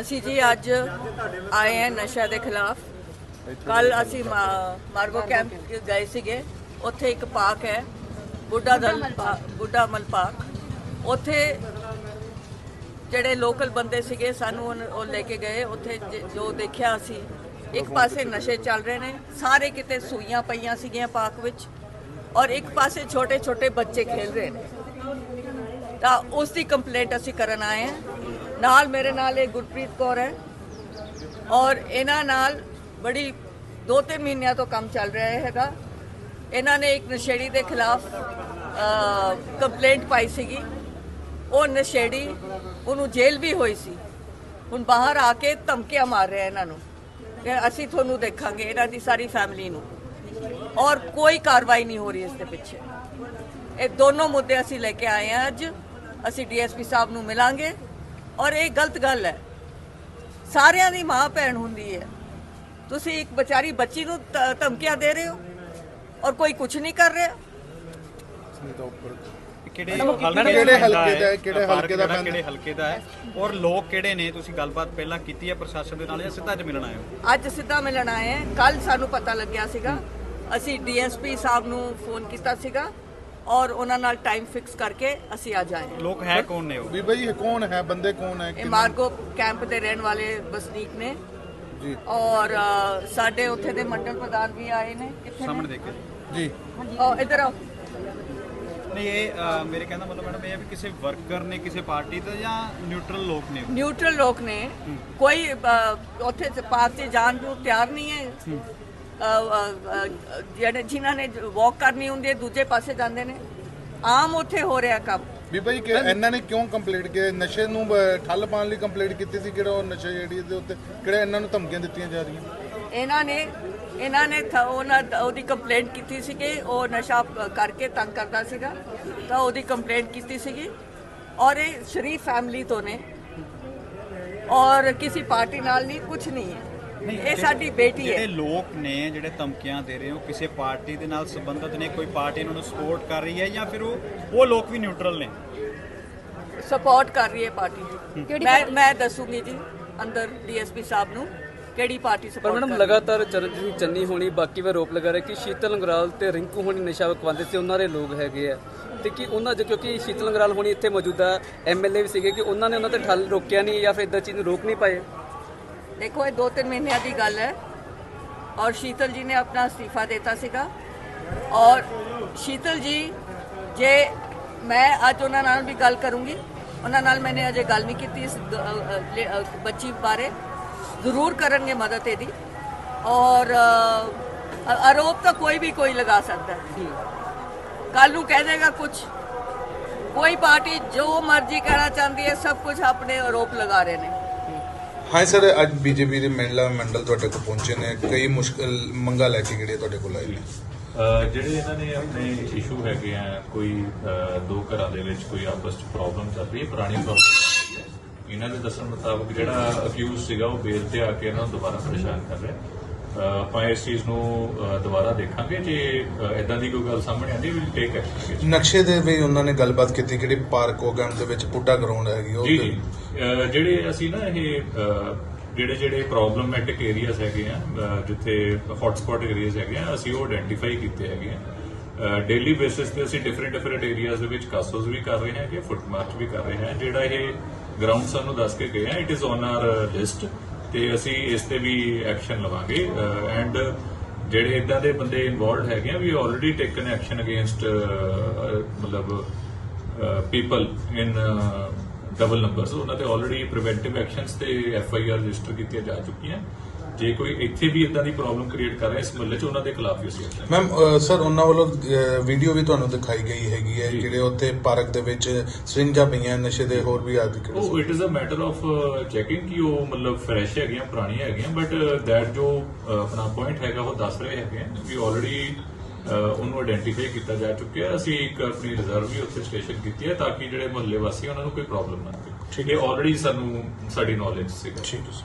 ਅਸੀਂ ਜੀ ਅੱਜ ਆਏ ਹਾਂ ਨਸ਼ਾ ਦੇ ਖਿਲਾਫ। ਕੱਲ ਅਸੀਂ ਮਾਰਗੋ ਕੈਂਪ ਗਏ ਸੀਗੇ। ਉੱਥੇ ਇੱਕ ਪਾਰਕ ਹੈ ਬੁੱਢਾ ਦਲ ਬੁੱਢਾ ਮਲ ਪਾਰਕ। ਉੱਥੇ ਜਿਹੜੇ ਲੋਕਲ ਬੰਦੇ ਸੀਗੇ ਸਾਨੂੰ ਉਹ ਲੈ ਕੇ ਗਏ। ਉੱਥੇ ਜ- ਜੋ ਦੇਖਿਆ ਅਸੀਂ ਇੱਕ ਪਾਸੇ ਨਸ਼ੇ ਚੱਲ ਰਹੇ ਨੇ ਸਾਰੇ ਕਿਤੇ ਸੂਈਆਂ ਪਈਆਂ ਸੀਗੀਆਂ ਪਾਰਕ ਵਿੱਚ ਔਰ ਇੱਕ ਪਾਸੇ ਛੋਟੇ ਛੋਟੇ ਬੱਚੇ ਖੇਲ ਰਹੇ ਨੇ। ਤਾਂ ਉਸ ਦੀ ਕੰਪਲੇਂਟ ਅਸੀਂ ਕਰਨ ਆਏ ਹਾਂ। ਨਾਲ ਮੇਰੇ ਨਾਲ ਇਹ ਗੁਰਪ੍ਰੀਤ ਕੌਰ ਹੈ ਔਰ ਇਹਨਾਂ ਨਾਲ ਬੜੀ ਦੋ ਤਿੰਨ ਮਹੀਨਿਆਂ ਤੋਂ ਕੰਮ ਚੱਲ ਰਿਹਾ ਹੈਗਾ। ਇਹਨਾਂ ਨੇ ਇੱਕ ਨਸ਼ੇੜੀ ਦੇ ਖਿਲਾਫ ਕੰਪਲੇਂਟ ਪਾਈ ਸੀਗੀ। ਉਹ ਨਸ਼ੇੜੀ ਉਹਨੂੰ ਜੇਲ੍ਹ ਵੀ ਹੋਈ ਸੀ। ਹੁਣ ਬਾਹਰ ਆ ਕੇ ਧਮਕੀਆਂ ਮਾਰ ਰਿਹਾ ਇਹਨਾਂ ਨੂੰ ਕਿ ਅਸੀਂ ਤੁਹਾਨੂੰ ਦੇਖਾਂਗੇ, ਇਹਨਾਂ ਦੀ ਸਾਰੀ ਫੈਮਿਲੀ ਨੂੰ। ਔਰ ਕੋਈ ਕਾਰਵਾਈ ਨਹੀਂ ਹੋ ਰਹੀ ਇਸ ਦੇ ਪਿੱਛੇ। ਇਹ ਦੋਨੋਂ ਮੁੱਦੇ ਅਸੀਂ ਲੈ ਕੇ ਆਏ ਹਾਂ ਅੱਜ। ਅਸੀਂ ਡੀਐਸਪੀ ਸਾਹਿਬ ਨੂੰ ਮਿਲਾਂਗੇ। ਔਰ ਇਹ ਗਲਤ ਗੱਲ ਹੈ। ਸਾਰਿਆਂ ਦੀ ਮਾਂ ਭੈਣ ਹੁੰਦੀ ਹੈ। ਤੁਸੀਂ ਇੱਕ ਵਿਚਾਰੀ ਬੱਚੀ ਨੂੰ ਧਮਕੀਆਂ ਦੇ ਰਹੇ ਹੋ ਔਰ ਕੋਈ ਕੁਝ ਨਹੀਂ ਕਰ ਰਿਹਾ। ਕਿਹੜੇ ਹਲਕੇ ਦਾ ਕਿਹੜੇ ਹਲਕੇ ਦਾ? ਕਿਹੜੇ ਹਲਕੇ ਦਾ ਹੈ? ਔਰ ਲੋਕ ਕਿਹੜੇ ਨੇ? ਤੁਸੀਂ ਗੱਲਬਾਤ ਪਹਿਲਾਂ ਕੀਤੀ ਹੈ ਪ੍ਰਸ਼ਾਸਨ ਦੇ ਨਾਲ ਜਾਂ ਸਿੱਧਾ ਅੱਜ ਮਿਲਣ ਆਏ ਹੋ? ਅੱਜ ਸਿੱਧਾ ਮਿਲਣ ਆਏ ਹਾਂ। ਕੱਲ ਸਾਨੂੰ ਪਤਾ ਲੱਗਿਆ ਸੀਗਾ। ਅਸੀਂ ਡੀਐਸਪੀ ਸਾਹਿਬ ਨੂੰ ਫੋਨ ਕੀਤਾ ਸੀਗਾ। ਔਰ ਉਹਨਾਂ ਨਾਲ ਟਾਈਮ ਫਿਕਸ ਕਰਕੇ ਅਸੀਂ ਅੱਜ ਆਏ ਹਾਂ। ਲੋਕ ਹੈ ਕੌਣ ਨੇ ਉਹ? ਬੀਬਾ ਜੀ ਇਹ ਕੌਣ ਹੈ? ਬੰਦੇ ਕੌਣ ਹੈ? ਇਹ ਮਾਰਗੋ ਕੈਂਪ ਦੇ ਰਹਿਣ ਵਾਲੇ ਵਸਨੀਕ ਨੇ। ਜੀ। ਔਰ ਅ, ਸਾਡੇ ਉੱਥੇ ਦੇ ਮੰਡਲ ਪ੍ਰਧਾਨ ਵੀ ਆਏ ਨੇ। ਕਿੱਥੇ ਸਾਹਮਣੇ ਦੇਖੇ ਜੀ। ਉਹ ਇੱਧਰ ਆਓ। ਨਹੀਂ ਇਹ ਮੇਰੇ ਕਹਿੰਦਾ ਮਤਲਬ ਮੈਡਮ ਇਹ ਹੈ ਵੀ ਕਿਸੇ ਵਰਕਰ ਨੇ ਕਿਸੇ ਪਾਰਟੀ ਦਾ ਜਾਂ ਨਿਊਟਰਲ ਲੋਕ ਨੇ? ਨਿਊਟਰਲ ਲੋਕ ਨੇ। ਕੋਈ ਅ, ਉੱਥੇ ਪਾਰਕ 'ਚ ਜਾਣ ਨੂੰ ਤਿਆਰ ਨਹੀਂ ਹੈ। ਜਿਹੜੇ ਜਿਨ੍ਹਾਂ ਨੇ ਵਾਕ ਕਰਨੀ ਹੁੰਦੀ ਹੈ ਦੂਜੇ ਪਾਸੇ ਜਾਂਦੇ ਨੇ। ਆਮ ਉੱਥੇ ਹੋ ਰਿਹਾ ਕੰਮ। ਬੀਬਾ ਜੀ ਕਿ ਇਹਨਾਂ ਨੇ ਕਿਉਂ ਕੰਪਲੀਟ ਕੀਤਾ ਨਸ਼ੇ ਨੂੰ ਠੱਲ ਪਾਉਣ ਲਈ ਕੰਪਲੀਟ ਕੀਤੀ ਸੀ? ਕਿਹੜਾ ਉਹ ਨਸ਼ਾ ਜਿਹੜੀ ਦੇ ਉੱਤੇ ਕਿਹੜੇ ਇਹਨਾਂ ਨੂੰ ਧਮਕੀਆਂ ਦਿੱਤੀਆਂ ਜਾ ਰਹੀਆਂ? ਇਹਨਾਂ ਨੇ ਇਹਨਾਂ ਨੇ ਉਹਨਾਂ ਉਹਦੀ ਕੰਪਲੇਂਟ ਕੀਤੀ ਸੀ ਕਿ ਉਹ ਨਸ਼ਾ ਕਰਕੇ ਤੰਗ ਕਰਦਾ ਸੀਗਾ। ਤਾਂ ਉਹਦੀ ਕੰਪਲੇਂਟ ਕੀਤੀ ਸੀਗੀ। ਔਰ ਇਹ ਸ਼ਰੀਫ ਫੈਮਿਲੀ ਤੋਂ ਨੇ। ਔਰ ਕਿਸੇ ਪਾਰਟੀ ਨਾਲ ਨਹੀਂ ਕੁਝ ਨਹੀਂ ਹੈ। ਇਹ ਸਾਡੀ ਬੇਟੀ ਜਿਹੜੇ ਹੈ ਲੋਕ ਨੇ ਜਿਹੜੇ ਧਮਕੀਆਂ ਦੇ ਰਹੇ ਹੋ ਕਿਸੇ ਪਾਰਟੀ ਦੇ ਨਾਲ ਸੰਬੰਧਿਤ ਨੇ ਕੋਈ ਪਾਰਟੀ ਇਹਨਾਂ ਨੂੰ ਸਪੋਰਟ ਕਰ ਰਹੀ ਹੈ ਜਾਂ ਫਿਰ ਉਹ ਉਹ ਲੋਕ ਵੀ ਨਿਊਟਰਲ ਨੇ? ਸਪੋਰਟ ਕਰ ਰਹੀ ਹੈ ਪਾਰਟੀ। ਮੈਂ ਮੈਂ ਦੱਸੂਗੀ ਜੀ ਅੰਦਰ ਡੀਐਸਪੀ ਸਾਹਿਬ ਨੂੰ ਕਿਹੜੀ ਪਾਰਟੀ ਪਰ ਸਪੋਰਟ ਮੈਡਮ ਕਰ ਲਗਾਤਾਰ ਚਰਨਜੀਤ ਚੰਨੀ ਹੋਣੀ ਬਾਕੀ ਵੀ ਆਰੋਪ ਲਗਾ ਰਹੇ ਕਿ ਸ਼ੀਤਲ ਅੰਗਰਾਲ ਤੇ ਰਿੰਕੂ ਹੋਣੀ ਨਸ਼ਾ ਵਿਕਵਾਉਂਦੇ ਸੀ ਉਹਨਾਂ ਦੇ ਲੋਕ ਹੈਗੇ ਆ। ਤੇ ਕਿ ਉਹਨਾਂ ਦੇ ਕਿਉਂਕਿ ਸ਼ੀਤਲ ਅੰਗਰਾਲ ਹੋਣੀ ਇੱਥੇ ਮੌਜੂਦਾ ਐਮਐਲਏ ਵੀ ਸੀਗੇ ਕਿ ਉਹਨਾਂ ਨੇ ਉਹਨਾਂ ਤੇ ਠੱਲ ਰੋਕਿਆ ਨਹੀਂ ਜਾਂ ਫਿਰ ਇਦਾਂ ਚੀਜ਼ ਨੂੰ ਰੋਕ ਨਹੀਂ ਪਾਏ? ਦੇਖੋ, ਇਹ ਦੋ ਤਿੰਨ ਮਹੀਨਿਆਂ ਦੀ ਗੱਲ ਹੈ। ਔਰ ਸ਼ੀਤਲ ਜੀ ਨੇ ਆਪਣਾ ਅਸਤੀਫਾ ਦਿੱਤਾ ਸੀਗਾ। ਔਰ ਸ਼ੀਤਲ ਜੀ, ਜੇ ਮੈਂ ਅੱਜ ਉਹਨਾਂ ਨਾਲ ਵੀ ਗੱਲ ਕਰੂੰਗੀ, ਉਹਨਾਂ ਨਾਲ ਮੈਨੇ ਅਜੇ ਗੱਲ ਨਹੀਂ ਕੀਤੀ ਇਸ ਬੱਚੀ ਬਾਰੇ। ਜ਼ਰੂਰ ਕਰਨਗੇ ਮਦਦ ਇਹਦੀ। ਔਰ ਆਰੋਪ ਤਾਂ ਕੋਈ ਵੀ ਕੋਈ ਲਗਾ ਸਕਦਾ ਹੈ। ਕੱਲ ਨੂੰ ਕਹਿ ਦੇਗਾ ਕੁਝ ਕੋਈ ਪਾਰਟੀ ਜੋ ਮਰਜ਼ੀ ਕਹਿਣਾ ਚਾਹੁੰਦੀ ਹੈ, ਸਭ ਕੁਝ ਆਪਣੇ ਆਰੋਪ ਲਗਾ ਰਹੇ ਨੇ। ਹਾਂ ਸਰ ਅੱਜ ਬੀਜੇਪੀ ਦੇ ਮਹਿਲਾ ਮੰਡਲ ਤੁਹਾਡੇ ਕੋਲ ਪਹੁੰਚੇ ਨੇ। ਕਈ ਮੁਸ਼ਕਲ ਮੰਗਾ ਲੈ ਕੇ ਜਿਹੜੇ ਤੁਹਾਡੇ ਕੋਲ ਆਏ ਨੇ? ਜਿਹੜੇ ਇਹਨਾਂ ਨੇ ਆਪਣੇ ਇਸ਼ੂ ਹੈਗੇ ਆ ਕੋਈ ਦੋ ਘਰਾਂ ਦੇ ਵਿੱਚ ਕੋਈ ਆਪਸ ਚ ਪ੍ਰੋਬਲਮ ਚੱਲ ਰਹੀ ਹੈ ਪੁਰਾਣੀ ਪ੍ਰੋਬਲਮ ਇਹਨਾਂ ਦੇ ਦੱਸਣ ਮੁਤਾਬਕ ਜਿਹੜਾ ਅਕਿਊਜ਼ ਸੀਗਾ ਉਹ ਬੇਲ ਤੇ ਆ ਕੇ ਇਹਨਾਂ ਨੂੰ ਦੁਬਾਰਾ ਪਰੇਸ਼ਾਨ ਕਰ ਰਿਹਾ ਆਪਾਂ ਇਸ ਚੀਜ਼ ਨੂੰ ਦੁਬਾਰਾ ਦੇਖਾਂਗੇ ਜੇ ਇਦਾਂ ਦੀ ਕੋਈ ਗੱਲ ਸਾਹਮਣੇ ਆਉਂਦੀ ਵਿਲ ਟੇਕ ਐਕਸ਼ਨ ਨਕਸ਼ੇ ਦੇ ਵੀ ਉਹਨਾਂ ਨੇ ਗੱਲਬਾਤ ਕੀਤੀ ਕਿਹੜੀ ਪਾਰਕ ਹੋਗਮ ਦੇ ਵਿੱਚ ਪੁੱਟਾ ਗਰਾਊਂਡ ਹੈਗੀ ਉਹ ਜਿਹੜੇ ਅਸੀਂ ਨਾ ਇਹ ਜਿਹੜੇ ਜਿਹੜੇ ਪ੍ਰੋਬਲਮੈਟਿਕ ਏਰੀਆਜ਼ ਹੈਗੇ ਆ ਜਿੱਥੇ ਹੌਟਸਪੌਟ ਏਰੀਆਜ਼ ਹੈਗੇ ਆ, ਅਸੀਂ ਉਹ ਆਇਡੈਂਟੀਫਾਈ ਕੀਤੇ ਹੈਗੇ ਆ। ਡੇਲੀ ਬੇਸਿਸ ਤੇ ਅਸੀਂ ਡਿਫਰੈਂਟ ਡਿਫਰੈਂਟ ਏਰੀਆਜ਼ ਦੇ ਵਿੱਚ ਕਾਸੋਸ ਵੀ ਕਰ ਰਹੇ ਹਾਂ ਕਿ ਫੁੱਟ ਮਾਰਚ ਵੀ ਕਰ ਰਹੇ ਹਾਂ। ਜਿਹੜਾ ਇਹ ਗਰਾਊਂਡ ਸਾਨੂੰ ਦੱਸ ਕੇ ਗਏ ਆ it is on our list ਤੇ ਅਸੀਂ ਇਸ ਤੇ ਵੀ ਐਕਸ਼ਨ ਲਵਾਂਗੇ। ਐਂਡ ਜਿਹੜੇ ਇਦਾਂ ਦੇ ਬੰਦੇ ਇਨਵੋਲਡ ਹੈਗੇ ਆ ਵੀ ਆਲਰੇਡੀ ਟੇਕਨ ਐਕਸ਼ਨ ਅਗੇਂਸਟ ਮਤਲਬ ਪੀਪਲ ਇਨ ਡਬਲ ਨੰਬਰਸ ਉਹਨਾਂ ਤੇ ਆਲਰੇਡੀ ਪ੍ਰੀਵੈਂਟਿਵ ਐਕਸ਼ਨਸ ਤੇ ਐਫ ਆਈ ਆਰ ਰਜਿਸਟਰ ਕੀਤੀਆਂ ਜਾ ਚੁੱਕੀਆਂ। ਜੇ ਕੋਈ ਇੱਥੇ ਵੀ ਇਦਾਂ ਦੀ ਪ੍ਰੋਬਲਮ ਕ੍ਰੀਏਟ ਕਰ ਰਿਹਾ ਇਸ ਮਹੱਲੇ 'ਚ ਉਹਨਾਂ ਦੇ ਖਿਲਾਫ ਵੀ ਅਸੀਂ ਮੈਮ ਸਰ ਉਹਨਾਂ ਵੱਲੋਂ ਵੀਡੀਓ ਵੀ ਤੁਹਾਨੂੰ ਦਿਖਾਈ ਗਈ ਹੈਗੀ ਹੈ ਜਿਹੜੇ ਉੱਥੇ ਪਾਰਕ ਦੇ ਵਿੱਚ ਸਰਿੰਜਾਂ ਪਈਆਂ ਨਸ਼ੇ ਦੇ ਹੋਰ ਵੀ ਆਦਿ ਕਿਹੜੇ ਉਹ it is a matter of checking ਕਿ ਉਹ ਮਤਲਬ ਫਰੈਸ਼ ਹੈਗੀਆਂ ਪੁਰਾਣੀਆਂ ਹੈਗੀਆਂ ਬਟ ਦੈਟ ਜੋ ਆਪਣਾ ਪੁਆਇੰਟ ਹੈਗਾ ਉਹ ਦੱਸ ਰਹੇ ਹੈਗੇ ਆ। ਵੀ ਆਲਰੇਡੀ ਉਹਨੂੰ ਆਇਡੈਂਟੀਫਾਈ ਕੀਤਾ ਜਾ ਚੁੱਕਿਆ ਅਸੀਂ ਇੱਕ ਆਪਣੀ ਰਿਜ਼ਰਵ ਵੀ ਉੱਥੇ ਸਟੇਸ਼ਨ ਕੀਤੀ ਹੈ ਤਾਂ ਕਿ ਜਿਹੜੇ ਮੁਹੱਲੇ ਵਾਸੀ ਉਹਨਾਂ ਨੂੰ ਕੋਈ ਪ੍ਰੋਬਲਮ ਨਾ ਆਵੇ। ਠੀਕ ਹੈ ਆਲਰੇਡੀ ਸਾਨੂੰ ਸਾਡੀ ਨੌਲੇਜ ਸੀਗਾ। ਠੀਕ ਹੈ